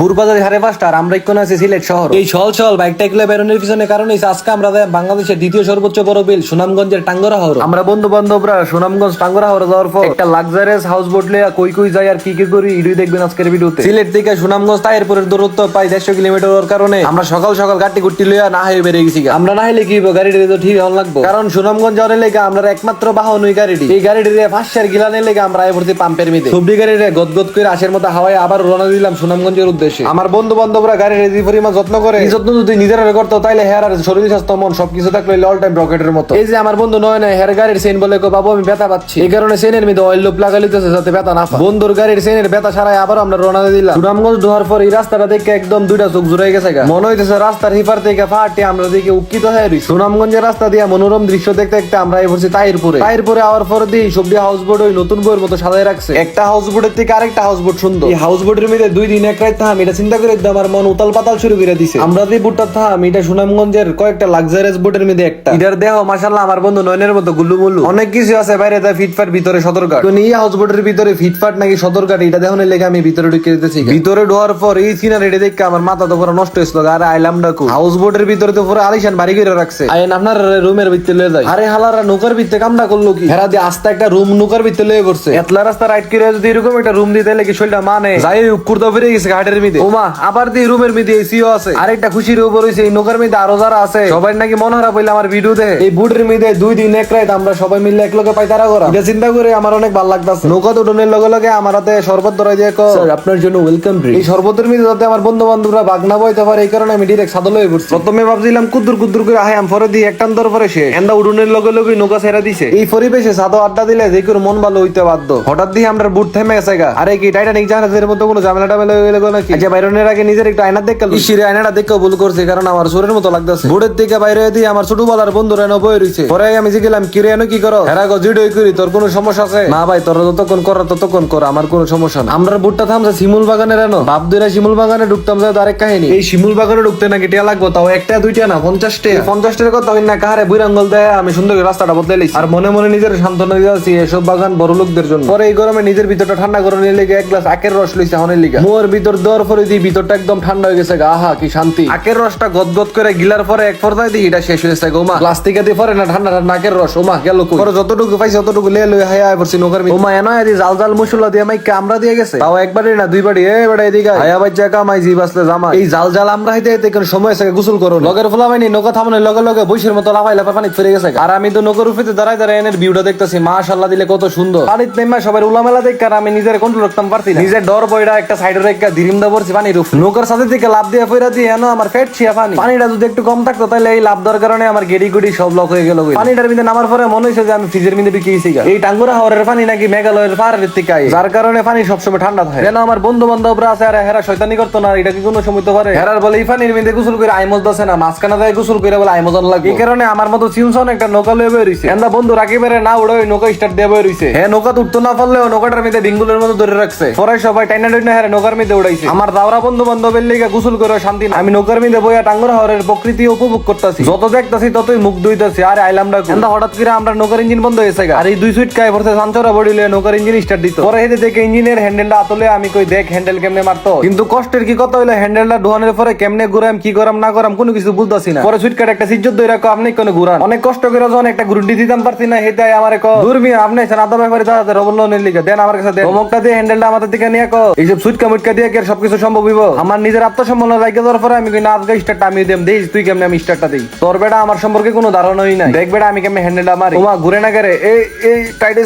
বুরবাজার হারে পাঁচটা আর আমরা ইকোন আছি সিলেট শহর। এই ছল ছল বাইকটা এগুলো বেরোনোর পিছনে কারণে আজকে আমরা বাংলাদেশের দ্বিতীয় সর্বোচ্চ বড় বিল সুনামগঞ্জের টাঙ্গরা হর আমরা বন্ধু বান্ধবরা সুনামগঞ্জ টাঙ্গরা হর যাওয়ার পর একটা লাক্সারিয়াস হাউস বোট লইয়া কই কই যাই আর কি কি করি ইডুই দেখবেন আজকের ভিডিওতে। সিলেট থেকে সুনামগঞ্জ তাইরপুরের দূরত্ব প্রায় দেড়শো কিলোমিটার কারণে আমরা সকাল সকাল গাড়ি গুটি লইয়া না হয়ে বেরিয়ে গেছি আমরা না হলে কি গাড়িটা তো ঠিক হন লাগবো। কারণ সুনামগঞ্জ যাওয়ার লেগে আমরা একমাত্র বাহন ওই গাড়িটি। এই গাড়িটির ফাঁসের গিলানের লেগে আমরা আয় ভর্তি পাম্পের মিদে। সবজি গাড়িরে গদগদ করে আশের মতো হাওয়ায় আবার রওনা দিলাম সুনামগঞ্জের উদ্দেশ্যে। আমার বন্ধু বান্ধবরা গাড়ির এই পরিমাণ যত্ন করে। এই যত্ন যদি নিজেরা করতো তাইলে হেয়ার আর শরীর স্বাস্থ্য মন সবকিছু থাকলে অল টাইম রকেটের মতো। এই যে আমার বন্ধু নয় নয় হেয়ার গাড়ির সেন বলে কো বাবু আমি ব্যথা পাচ্ছি। এই কারণে সেনের মধ্যে অয়েল লোপ লাগালিতেছে যাতে ব্যথা না পায়। বন্ধুর গাড়ির চেনের ব্যথা সারাই আবার আমরা রওনা দিলাম। সুনামগঞ্জ ধোয়ার পর এই রাস্তাটা দেখে একদম দুইটা চোখ জুড়ে গেছে গা। মনে হইতেছে রাস্তার হিপার থেকে ফাটে আমরা দেখে উৎকিত হয়ে রই সুনামগঞ্জের রাস্তা দিয়ে মনোরম দৃশ্য দেখতে দেখতে আমরা এই পড়ছি তাইরপুরে। তাইরপুরে আওয়ার পর দিয়ে সবজি হাউস বোট ওই নতুন বইয়ের মতো সাজাই রাখছে। একটা হাউস বোটের থেকে আরেকটা হাউস বোট সুন্দর। এই হাউস বোটের মধ্যে দুই দিন এক রাত থাম এটা চিন্তা করে আমার মন উতাল পাতাল শুরু করে দিছে। আমরা যে বুটটা থাম এটা সুনামগঞ্জের কয়েকটা লাক্সারিয়াস বোটের মধ্যে একটা। এটার দেহ মাশাল্লাহ আমার বন্ধু নয়নের মতো গুল্লু মুল্লু অনেক কিছু আছে বাইরে তাই ফিটফাট ভিতরে সদরঘাট তো এই হাউস বোটের ভিতরে ফিটফাট নাকি সদরঘাট এটা দেখুন লেগে আমি ভিতরে ঢুকে দিতেছি ভিতরে ঢোয়ার পর এই সিনারি দেখে আমার মাথা তো পুরো নষ্ট হয়েছিল আর আইলাম ডাকু হাউস বোটের ভিতরে তো পুরো আলিশান বাড়ি করে রাখছে। আইন আপনার রুমের ভিতরে লয়ে যায়। আরে হালারা নৌকার ভিতরে কামটা করল কি? হেরা দিয়ে আস্তে একটা রুম নৌকার ভিতরে লয়ে করছে এতলা রাস্তা রাইট করে যদি এরকম একটা রুম দিতে লাগে শরীরটা মানে। যাই উকুর তো ফিরে গেছে ঘাটের মিদে। ওমা আবার দিয়ে রুমের মিদে এসিও আছে। আরেকটা খুশির উপর হইছে এই নৌকার মিদে আরও যারা আছে সবাই নাকি মন খারাপ হইলে আমার ভিডিও দেখে এই বুটের মিদে দুই দিন এক রাত আমরা সবাই মিলে এক লগে পাইতারা করা। এটা চিন্তা করে আমার অনেক ভালো লাগতাছে। নৌকা তো উঠোনের লগে লগে আমার হাতে শরবত ধরাই দিয়ে স্যার আপনার জন্য ওয়েলকাম ড্রিঙ্ক এই শরবতের মিদে যাতে আমার বন্ধু বান্ধবরা বাগনা বইতে পারে এই কারণে আমি ডিরেক্ট সাদল হয়ে পড়ছি। প্রথমে ভাবছিলাম কুদ্দুর কুদ্দুর করে আহে আম পরে দিই একটান দর পরে সে। এন্দা উডুনের লগে লগে নৌকা ছেড়ে দিছে। এই পরিবেশে সাদো আড্ডা দিলে যে কোনো মন ভালো হইতে বাধ্য। হঠাৎ দিয়ে আমরা বুট থেমে গেছে গা। আরে কি টাইটানিক জাহাজের মধ্যে কোনো ঝামেলা টামেলা হয়ে গেল নাকি? আচ্ছা বাইরনের আগে নিজের একটু আয়না দেখল ইসিরে আয়নাটা দেখে ভুল করছে কারণ আমার সুরের মতো লাগতেছে। বুটের থেকে বাইরে দিয়ে আমার ছোটবেলার বন্ধুরা এনে বয়ে রইছে। পরে আমি জিগেলাম কিরে এনে কি করো? হেরা গো জিডই করি তোর কোনো সমস্যা আছে? না ভাই তোর যতক্ষণ কর ততক্ষণ কর আমার কোনো সমস্যা না। আমরা বুটটা থামছে শিমুল বাগানের এনো বাপ দুইরা শিমুল বাগানে ঢুকতাম যায় আরেক কাহিনী। এই শিমুল বাগানে ঢুকতে নাকি টিয়া লাগবো তাও একটা দুইটা না পঞ্চাশটা? পঞ্চাশটার কথা হই না কাহারে বুইরাঙ্গল দেয় আমি সুন্দর রাস্তাটা বদলে লিছি আর মনে মনে নিজের সান্ত্বনা দিয়েছি এসব বাগান বড় লোকদের জন্য। পরে এই গরমে নিজের ভিতরটা ঠান্ডা করে নিয়ে লেগে এক গ্লাস আখের রস লইছে হনের লিগা। মোর ভিতর দেওয়ার পরে ভিতরটা একদম ঠান্ডা হয়ে গেছে গা, আহা কি শান্তি। আখের রসটা গদগদ করে গিলার পরে এক পর্দায় দিই এটা শেষ হয়েছে প্লাস্টিকে দিয়ে পরে না ঠান্ডা ঠান্ডা আখের রস ওমা গেল কই? পরে যতটুকু পাইছে ততটুকু লে লই পড়ছি ওমা এনো জাল জাল মশলা দিয়ে দিয়ে গেছে? তাও একবারই না দুইবারই এ বেটা এদিকে হায়া বাচ্চা কামাই জি বাসলে জামা এই জাল জাল আমরা হাইতে হাইতে কোন সময় আছে গোসল করো লগের ফলা বাইনি নৌকা থামানোর লগে লগে বৈশের মতো লাফাই লাফাই পানি ফিরে গেছে আর আমি তো নৌকার উফিতে দাঁড়ায় দাঁড়ায় এনের ভিউটা দেখতেছি মাশাআল্লাহ দিলে কত সুন্দর। পানিত নেমা সবার উলামেলা দেখ আমি নিজের কন্ট্রোল রাখতাম পারছি নিজের ডর বইটা একটা সাইডে রেখে ধীরিম দা পড়ছি পানির উফ নৌকার সাথে থেকে লাভ দিয়ে ফেরা দিয়ে এনো আমার ফেট ছিয়া পানি। পানিটা যদি একটু কম থাকতো তাহলে এই লাভ দেওয়ার কারণে আমার গেড়ি গুড়ি সব লক হয়ে গেল পানিটার মধ্যে নামার পরে মনে হয়েছে যে আমি ফ্রিজের মধ্যে গা। এই টাঙ্গুরা হাওরের পানি নাকি মেঘালয়ের পাহাড়ের থেকে আয়। যার কারণে পানি সবসময় ঠান্ডা থাকে। যেন আমার বন্ধু বান্ধবরা আছে আর হেরা শয়তানি করতো না এটা কি কোনো সময় তো পারে? হেরার বলে এই পানির মধ্যে গোসল করে আইমজ দছে না মাঝখানে দেয় গোসল করে বলে আইমজন লাগে এই কারণে আমার মতো চিমসন একটা নৌকা লয়ে রইছে। এন্দা বন্ধু রাখি বেড়ে না উড়ে ওই নৌকা স্টার্ট দিয়ে রইছে। হ্যাঁ নৌকা উঠতো না পারলেও নৌকাটার মধ্যে বিঙ্গুলের মতো ধরে রাখছে। পরে সবাই টাইনা টাইনা হেরে নৌকার মধ্যে উড়াইছে। আমার দাওরা বন্ধু বান্ধবের লেগে গোসল করে শান্তি আমি নৌকার মধ্যে বইয়া টাঙ্গুরা হাওরের প্রকৃতি উপভোগ করতেছি। যত দেখতাছি, ততই মুখ ধুইতাছি, আরে আইলাম ডাক এন্দা হঠাৎ করে আমরা নৌকার ইঞ্জিন বন্ধ হয়েছে। আর এই দুই সুইট কায় পড়ছে সাঞ্চরা বডিলে নৌকার ইঞ্জিন স্টার্ট দিত। পরে হেঁটে দেখে ইঞ্জিনের হ্যান্ডেলটা আতলে আমি কই, দেখ হ্যান্ডেল কেমনে মারতো কিন্তু কষ্টের কি কথা হইল হ্যান্ডেলটা ধোয়ানোর পরে কেমনে ঘুরাম, কি করাম, না করাম, কোনো কিছু বুঝতাছি না। পরে সুইট কাট একটা সিজ্জত দই রাখো আপনি কোনো ঘুরান। অনেক কষ্ট করে যখন একটা গ্রুন্ডি দিতাম, পারছি না হেতে আমার কো দূর মিয়া, আপনি এসে আদা ব্যাপারে দাদা রবল লোনের লিগে। দেন আমার কাছে দেন অমুকটা দিয়ে হ্যান্ডেলটা আমাদের দিকে নিয়ে কো এইসব সুইটকা মুটকা দিয়ে কি আর সবকিছু সম্ভব হইব আমার নিজের আত্মসম্মান রাখে দেওয়ার পরে আমি না আজকে স্টার্টটা আমি দেম দেই তুই কেমনে আমি স্টার্টটা দেই তোর বেটা আমার সম্পর্কে কোনো ধারণাই নাই দেখ বেটা আমি কেমনে হ্যান্ডেলটা আমার ওমা ঘুরে না করে এই এই টাইট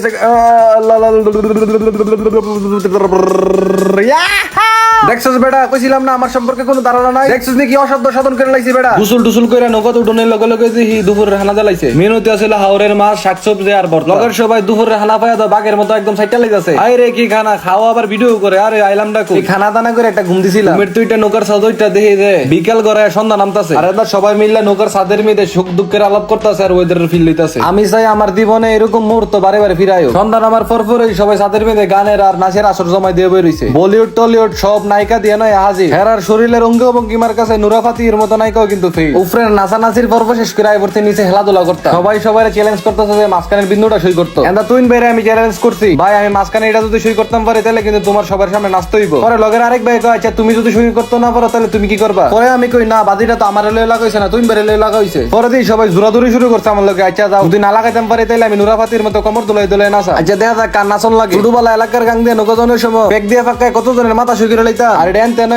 দেখছিস বেটা কইছিলাম না আমার সম্পর্কে কোনো ধারণা নাই। দেখছিস নাকি অশব্দ সাধন করে লাইছি বেটা? গুসুল টুসুল করে নগদ উঠোনের লগে লগে যে দুপুরের হানা জ্বালাইছে। মেনুতে আছিল হাওরের মাছ শাকসবজি আর বর্ত লগের সবাই হানা পায়া তো বাঘের মতো একদম সাইটা লাইতাছে আই রে কি খানা? খাওয়া আবার ভিডিও করে। আরে আইলাম ডাকু এই খানা দানা করে একটা ঘুম দিছিলাম। ঘুমের তুইটা নৌকার সাদইটা দেখি যে বিকাল করে সন্ধ্যা নামতাছে। আর এবার সবাই মিললে নৌকার সাদের মিদে সুখ দুঃখের আলাপ করতেছে আর ওয়েদারের ফিল লইতাছে। আমি চাই আমার জীবনে এরকম মুহূর্ত বারে বারে ফিরাইও সন্ধ্যা নামার পর পরই সবাই সাদের মিদে গানের আর নাচের আসর জমাই দিয়ে বই রইছে বলিউড টলিউড সব নায়িকা দিয়ে নয় হাজির হেরার শরীরের অঙ্গ ভঙ্গিমার কাছে নুরাফাতির মতো নায়িকাও কিন্তু ফেল। উফরের নাচানাচির পর্ব শেষ করে আইবর্তে নিচে খেলাধুলা করতাম। সবাই সবাই চ্যালেঞ্জ করতেছে যে মাঝখানের বিন্দুটা সই করতো। এন্দা তুই বাইরে আমি চ্যালেঞ্জ করছি। ভাই আমি মাঝখানে এটা যদি সই করতাম পারি তাহলে কিন্তু তোমার সবার সামনে নাচতে হইব পরে লগের আরেক ভাই কয় আচ্ছা তুমি যদি সই করতে না পারো তাহলে তুমি কি করবা? পরে আমি কই না বাদিটা তো আমার রেলে লাগাইছে না তুমি বেরে লাগা হইছে পরে দিই সবাই জোরাদুরি শুরু করছে আমার লোকে আচ্ছা যাও। যদি না লাগাইতাম পারি তাহলে আমি নুরাফাতির মতো কমর দোলাই দোলাই নাচা আচ্ছা দেখা যাক কার নাচন লাগে। ছোটবেলা এলাকার গাং দিয়ে নৌকাজনের সময় ব্যাগ দিয়ে ফাঁকায় কতজনের মাথা শুই করে আর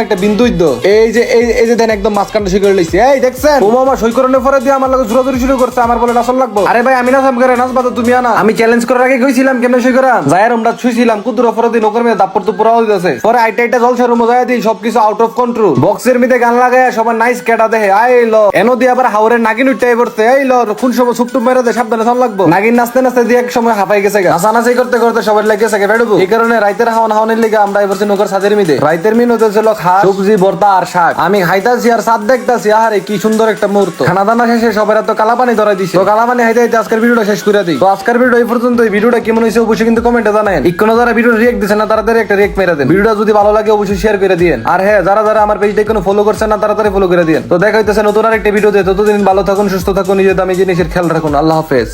একটা বিন্দু ইদ্দ এই যে এই যে দেন একদম মাঝখানটা করে লইছে। এই দেখছেন? ও মামা সই করানোর পরে দিয়ে আমার লগে শুরু করছে আমার বলে লাগবো। আরে ভাই আমি নাচাম করে নাচবা তো তুমি আনা। আমি চ্যালেঞ্জ করার আগে কইছিলাম কেমনে সই যায়ের আমরা ছুইছিলাম কুদুর অফর দিন ওকর মেয়ে দাপ্পর তো পুরাও দিতেছে পরে আইটা আইটা জলসা রুমে যায় দিই সবকিছু আউট অফ কন্ট্রোল বক্সের মধ্যে গান লাগায় সবার নাইস কেটা দেহে আই ল। এনো দিয়ে আবার হাওরের নাগিন উঠতে পড়ছে এই ল কোন সময় সুপটুপ মেরে দে সাবধানে সাল লাগবো। নাগিন নাচতে নাচতে দিয়ে এক সময় হাঁপাই গেছে গা। নাচানাচি করতে করতে সবার লেগে গেছে বেড়বো। এই কারণে রাইতের হাওয়ান হাওয়ানের লিগে আমরা এবার নৌকার সাদের মিদে রাইতের মিন হতে ছিল সবজি ভর্তা আর শাক। আমি খাইতাছি আর সাদ দেখতাছি আহারে কি সুন্দর একটা মুহূর্ত। খানা দানা শেষে সবার এত কালাপানি ধরাই দিছে। তো কালাপানি হাইতে হাইতে আজকের ভিডিওটা শেষ করে দিই। তো আজকের ভিডিও এই পর্যন্ত এই ভিডিওটা কেমন হয়েছে অবশ্যই কিন্তু কমেন্টে জানান ইকোনো যারা ভিডিও রিয়েক্ট দিচ্ছে না তাড়াতাড়ি একটা রিয়েক্ট মেরে দেন। ভিডিওটা যদি ভালো লাগে অবশ্যই শেয়ার করে দিন আর হ্যাঁ যারা যারা আমার পেজটা কোনো ফলো করছেন না তাড়াতাড়ি ফলো করে দিন তো দেখা হইতেছে নতুন আরেকটা ভিডিওতে ততদিন ভালো থাকুন সুস্থ থাকুন নিজের দামি জিনিসের খেয়াল রাখুন। আল্লাহ হাফেজ।